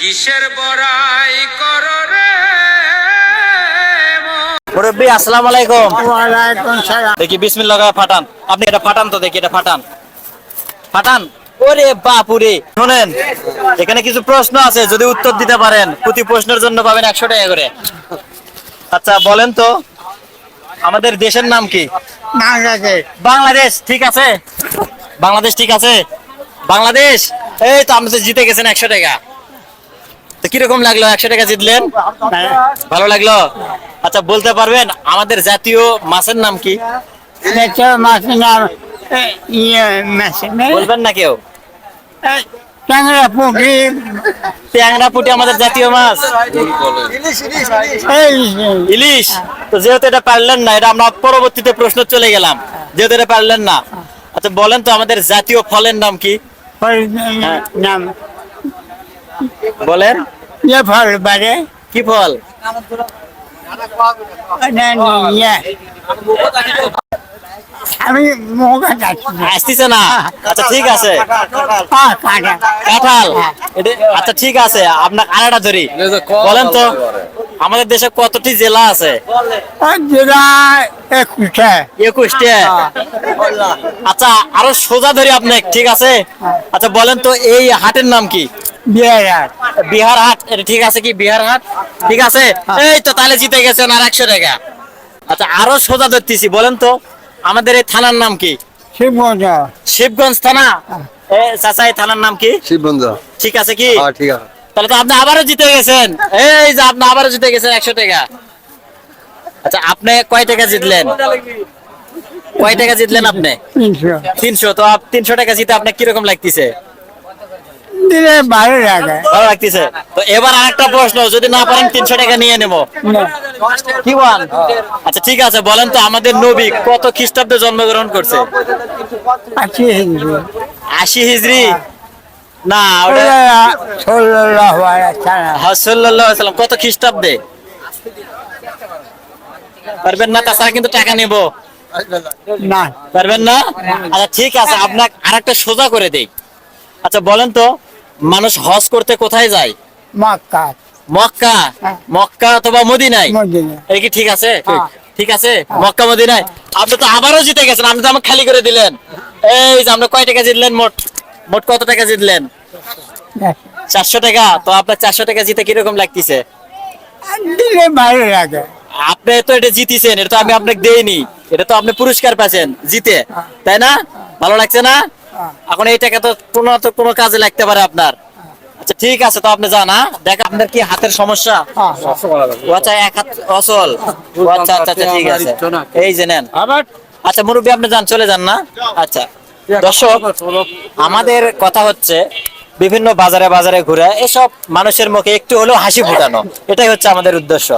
কিসের বড়াই কর রে মুরব্বী আসসালামু আলাইকুম। ওয়ালাইকুম সালাম। দেখি বিসমিল্লাহ ফাটান। আপনি এটা ফাটান তো দেখি এটা ফাটান। ফাটান। ওরে বাপুরে। শুনেন এখানে কিছু প্রশ্ন আছে যদি উত্তর দিতে পারেন প্রতি প্রশ্নের জন্য পাবেন একশো টাকা করে। আচ্ছা বলেন তো আমাদের দেশের নাম কি? বাংলাদেশ। বাংলাদেশ ঠিক আছে? বাংলাদেশ ঠিক আছে? বাংলাদেশ? এই তো আপনি তো জিতে গেছেন একশো টাকা। তো কীরকম লাগল? একশো টাকা জিতলেন? ভালো লাগল? আচ্ছা বলতে পারবেন আমাদের জাতীয় মাছের নাম কি? ইয়ে মাছের নাম বলবেন না কেউ? ট্যাংরা পুঁটি। ট্যাংরা পুঁটি আমাদের জাতীয় মাছ। ইলিশ। তো যেহেতু এটা পারলেন না এটা আমরা পরবর্তীতে প্রশ্ন চলে গেলাম। যেহেতু এটা পারলেন না। আচ্ছা বলেন তো আমাদের জাতীয় ফলের নাম কি? নাম বলেন। ইয়ে ফল বারে কি ফল? না, না। আমি মোকা যাচ্ছি না আসতেছে না? আচ্ছা ঠিক আছে। হ্যাঁ, কাঁঠাল। আচ্ছা ঠিক আছে। আপনার আরেকটা ধরি। বলেন তো আমাদের দেশে কতটি জেলা আছে? জেলা একুশে। একুশটা। আচ্ছা আরও সোজা ধরি আপনি ঠিক আছে? আচ্ছা বলেন তো এই হাটের নাম কি? বিহার বিহার হাট এটা ঠিক আছে কি বিহার হাট ঠিক আছে? এই তো তাহলে জিতে গেছেন আর একশো টাকা। আচ্ছা আরও সোজা ধরতেছি বলেন তো আমাদের এই থানার নাম কি? শিবগঞ্জ শিবগঞ্জ থানা? চাচা এই থানার নাম কি? শিবগঞ্জ ঠিক আছে কি? হ্যাঁ ঠিক আছে। তাহলে তো আপনি আবারও জিতে গেছেন। এই যে আপনি আবারও জিতে গেছেন একশো টাকা। আচ্ছা আপনি কয় টাকা জিতলেন? কয় টাকা জিতলেন আপনি? তিনশো। তিনশো তো তিনশো টাকা জিতে আপনার কীরকম লাগতেছে? দিলে ভালো লাগে। ভালো লাগতেছে। তো এবার আরেকটা প্রশ্ন যদি না পারেন তিনশো টাকা নিয়ে নেব। কি বল? আচ্ছা ঠিক আছে বলেন তো আমাদের নবী কত খ্রিস্টাব্দে জন্মগ্রহণ করছে? আশি হিজড়ি। না ওটা ষোলো ছাড়া হ্যাঁ, কত খ্রিস্টাব্দে? পারবেন না? তাছাড়া কিন্তু টাকা নেব। না। পারবেন না? আচ্ছা ঠিক আছে আপনাকে আরেকটা সোজা করে দেই। আচ্ছা বলেন তো মানুষ হজ করতে কোথায় যায়? মক্কা। মক্কা? হ্যাঁ। মক্কা অথবা মদিনায়? মদিনা এই কি ঠিক আছে? হ্যাঁ। ঠিক আছে? মক্কা মদিনায়? আপনি তো আবারও জিতে গেছেন আপনি তো আমাকে খালি করে দিলেন। এই যে আপনি কয় টাকা জিতলেন মোট? মোট কত টাকা জিতলেন? চারশো টাকা। তো আপনার চারশো টাকা জিতে কীরকম লাগতেছে? ভালো লাগে। আপনি তো এটা জিতেছেন এটা তো আমি আপনাকে দেইনি। এটা তো আপনি পুরস্কার পাচ্ছেন জিতে। তাই না? ভালো লাগছে না? এখন এই টাকা তো কোনো তো কোনো কাজে লাগতে পারে আপনার। আচ্ছা ঠিক আছে তো আপনি যান হ্যাঁ? দেখ আপনার কি হাতের সমস্যা? ও আচ্ছা এক হাত অচল ও আচ্ছা আচ্ছা আচ্ছা ঠিক আছে। এই যে নেন। আচ্ছা মুরব্বী আপনি যান চলে যান না? আচ্ছা দর্শক আমাদের কথা হচ্ছে বিভিন্ন বাজারে বাজারে ঘুরে এসব মানুষের মুখে একটু হলেও হাসি ফোটানো। এটাই হচ্ছে আমাদের উদ্দেশ্য।